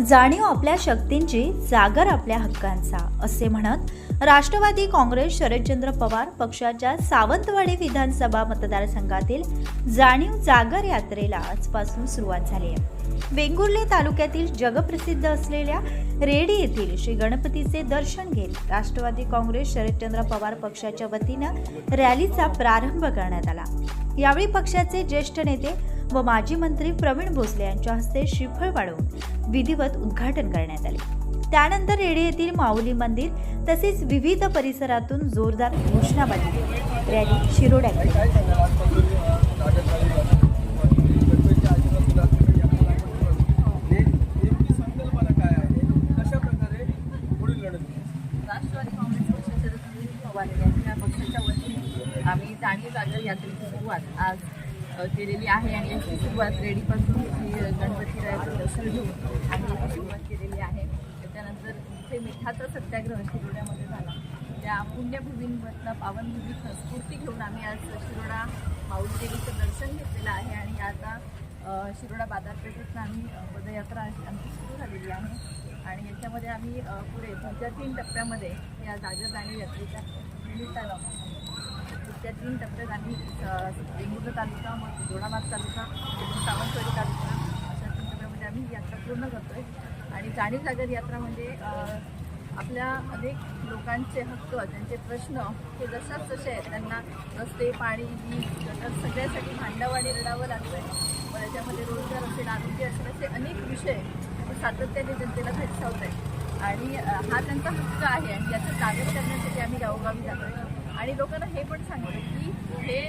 जाणीव आपल्या शक्तींची जागर आपल्या हक्कांचा असे म्हणत राष्ट्रवादी काँग्रेस शरदचंद्र पवार पक्षाच्या सावंतवाडी विधानसभा मतदारसंघातील जाणीव जागर यात्रेला आजपासून सुरुवात झाली आहे. वेंगुर्ले तालुक्यातील जगप्रसिद्ध असलेल्या रेडी येथील श्री गणपतीचे दर्शन घेत राष्ट्रवादी काँग्रेस शरदचंद्र पवार पक्षाच्या वतीनं रॅलीचा प्रारंभ करण्यात आला. यावेळी पक्षाचे ज्येष्ठ नेते व माजी मंत्री प्रवीण भोसले यांच्या हस्ते श्रीफळ वाढवून विधिवत उद्घाटन करण्यात आले. त्यानंतर रेडी येथील माऊली मंदिर तसेच विविध परिसरातून जोरदार घोषणाबाजी रॅली शिरोड्याकडे आम्ही जाणीव जागर यात्रेची सुरुवात आज केलेली आहे आणि याची सुरुवात रेडीपासून गणपती गणपतीरायाचं दर्शन घेऊन आम्ही याची सुरुवात केलेली आहे. त्याच्यानंतर इथे मिठाचा सत्याग्रह शिरोड्यामध्ये झाला. त्या पुण्यभूमींमधनं पावनभूमी संस्कृती घेऊन आम्ही आज शिरोडा माऊलदेवीचं दर्शन घेतलेलं आहे आणि आता शिरोडा बाजारपेठेतनं आम्ही पदयात्रा आमची सुरू झालेली आहे. आणि याच्यामध्ये आम्ही पुढे पुढच्या तीन टप्प्यामध्ये या दाजर आणि यात्रेच्या निमित्तानं पुढच्या तीन टप्प्यात आम्ही अ, वेंगुर्ला तालुका मग दोडामार्ग तालुका सावंतवाडी तालुका अशा तीन टप्प्यामध्ये आम्ही यात्रा पूर्ण करतोय. आणि जाणीव जागर यात्रा म्हणजे आपल्या अनेक लोकांचे हक्क त्यांचे प्रश्न हे जशाच तसे आहेत. त्यांना रस्ते पाणी वीज गटर सगळ्यासाठी भांडावाडी रडावं लागतं आहे मग त्याच्यामध्ये रोजगार असेल आरोग्य असेल असे अनेक विषय सातत्याने जनतेला भेटसावत आहेत आणि हा त्यांचा हक्क आहे आणि याचं जागर करण्यासाठी आम्ही गावोगावी जातो आहे आणि लोकांना हे पण सांगतो की हे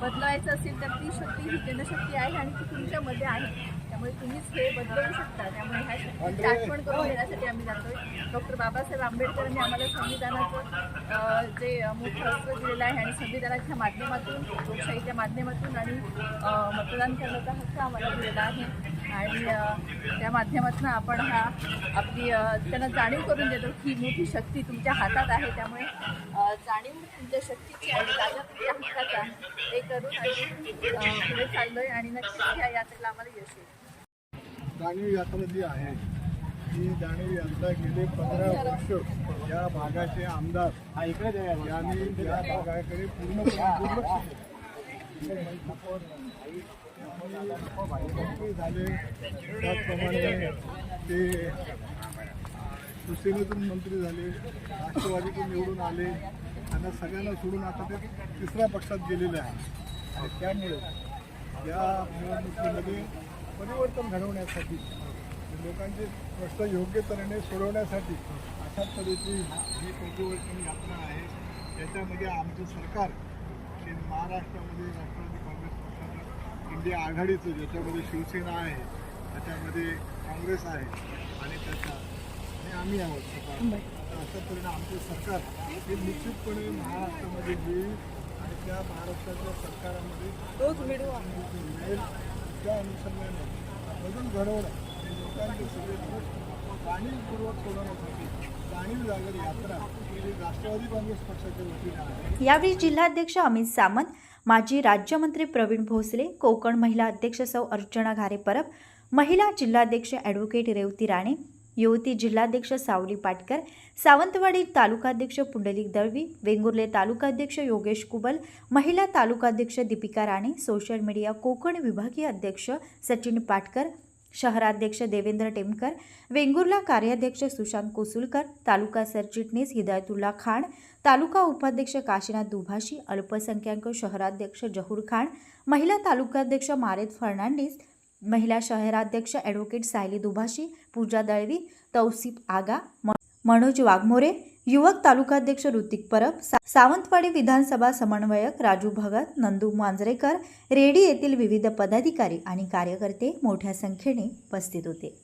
बदलायचं असेल तर ती शक्ती ही जनशक्ती आहे आणि ती तुमच्यामध्ये आहे. त्यामुळे तुम्हीच हे बदलवू शकता. त्यामुळे ह्या शक्तीची आठवण करून देण्यासाठी आम्ही जातोय. डॉक्टर बाबासाहेब आंबेडकरांनी आम्हाला संविधानाचं जे मोठं अस्त्र दिलेलं आहे आणि संविधानाच्या माध्यमातून लोकशाहीच्या माध्यमातून आणि मतदान करण्याचा हक्क आम्हाला दिलेला आहे. आणि त्या माध्यमातून आपण हा आपली त्यांना जाणीव करून देतो ही मोठी शक्ती तुमच्या हातात आहे. त्यामुळे जाणीव तुमच्या शक्तीची आणि जागा तुमच्या हक्काचा हे करून आणि अ, पुढे चाललोय आणि नक्कीच या यात्रेला आम्हाला यश येईल. जाणीव यात्रा जी आहे ती जाणीव यात्रा गेले पंधरा वर्ष या भागाचे आमदार यांनी या भागाकडे पूर्णपणे दुर्लक्ष केलं. झाले त्याचप्रमाणे ते शिवसेनेतून मंत्री झाले राष्ट्रवादीतून निवडून आले त्यांना सगळ्यांना सोडून आता ते तिसऱ्या पक्षात गेलेले आहे आणि त्यामुळे या निवडणुकीमध्ये परिवर्तन घडवण्यासाठी लोकांचे प्रश्न योग्य तऱ्हेने सोडवण्यासाठी अशा तऱ्हेची ही परिवर्तन यात्रा आहे. त्याच्यामध्ये आमचं सरकार हे महाराष्ट्रामध्ये राष्ट्रवादी काँग्रेस पक्षाचं इंडिया आघाडीचं ज्याच्यामध्ये शिवसेना आहे त्याच्यामध्ये काँग्रेस आहे आणि त्याच्या आणि आम्ही आहोत स्वतः तर अशा तऱ्हेने आमचं सरकार हे निश्चितपणे महाराष्ट्रामध्ये येईल आणि त्या महाराष्ट्राच्या सरकारामध्ये तोच मिळेल त्या अनुषंगाने बदल घडवणं आणि लोकांचे सगळे प्रश्न जाणीवपूर्वक सोडवण्यासाठी यावेळी जिल्हाध्यक्ष अमित सामंत माजी राज्यमंत्री प्रवीण भोसले कोकण महिला अध्यक्ष सौ अर्चना घारे परब महिला जिल्हाध्यक्ष ॲडव्होकेट रेवती राणे युवती जिल्हाध्यक्ष सावली पाटकर सावंतवाडी तालुकाध्यक्ष पुंडलिक दळवी वेंगुर्ले तालुकाध्यक्ष योगेश कुबल महिला तालुकाध्यक्ष दीपिका राणे सोशल मीडिया कोकण विभागीय अध्यक्ष सचिन पाटकर शहराध्यक्ष देवेंद्र टेमकर वेंगुर्ला कार्याध्यक्ष सुशांत कोसुलकर तालुका सरचिटणीस हिदायतुल्ला खान तालुका उपाध्यक्ष काशीनाथ दुभाषी अल्पसंख्याक शहराध्यक्ष जहूर खान महिला तालुकाध्यक्ष मारेत फर्नांडिस महिला शहराध्यक्ष ॲडव्होकेट सायली दुभाषी पूजा दळवी तौसिफ आगा मनोज वाघमोरे युवक तालुकाध्यक्ष ऋतिक परब सावंतवाडी विधानसभा समन्वयक राजू भगत नंदू मांजरेकर रेडी येथील विविध पदाधिकारी आणि कार्यकर्ते मोठ्या संख्येने उपस्थित होते.